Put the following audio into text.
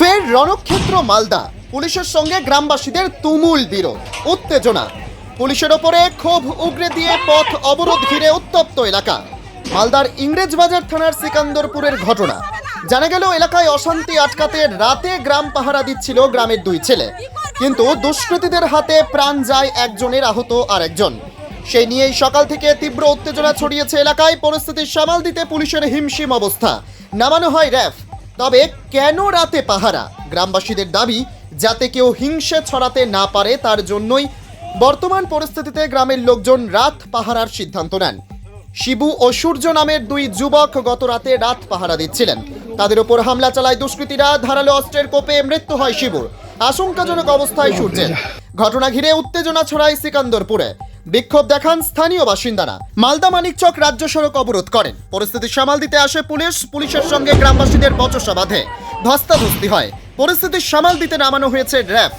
ফের রণক্ষেত্র মালদা। পুলিশের সঙ্গে গ্রামবাসীদের তুমুল বিরোধ, উত্তেজনা। পুলিশের ওপরে ক্ষোভ উগরে দিয়ে পথ অবরোধ ঘিরে উত্তপ্ত এলাকা। মালদার ইংরেজবাজার থানার সিকান্দরপুরের ঘটনা। জানা গেল, এলাকায় অশান্তি আটকাতে রাতে গ্রাম পাহারা দিচ্ছিল গ্রামের দুই ছেলে। কিন্তু দুষ্কৃতীদের হাতে প্রাণ যায় একজনের আহত আর একজন সেই নিয়েই সকাল থেকে তীব্র উত্তেজনা ছড়িয়েছে এলাকায়। পরিস্থিতি সামাল দিতে পুলিশের হিমশিম অবস্থা। নামানো হয় র্যাফ। তবে কেন রাতে পাহারা? গ্রামবাসীদের দাবি, যাতে কেউ হিংসে ছড়াতে না পারে তার জন্যই বর্তমান পরিস্থিতিতে গ্রামের লোকজন রাত পাহারার সিদ্ধান্ত নেন। শিবু ও সূর্য নামের দুই যুবক গত রাতে রাত পাহারা দিচ্ছিলেন। তাদের উপর হামলা চালায় দুষ্কৃতীরা, ধারালো অস্ত্রের কোপে মৃত্যু হয় শিবুর। আশঙ্কাজনক অবস্থায় সূর্যের। ঘটনা ঘিরে উত্তেজনা ছড়ায় সিকান্দরপুরে। বিক্ষোভ দেখান স্থানীয় বাসিন্দারা। মালদা মানিকচক রাজ্য সড়ক অবরোধ করেন। পরিস্থিতি সামাল দিতে আসে পুলিশ, পুলিশের সঙ্গে গ্রামবাসীদের বচসা বাঁধে। ধস্তাধস্তি হয়। পরিস্থিতি সামাল দিতে নামানো হয়েছে র্যাব।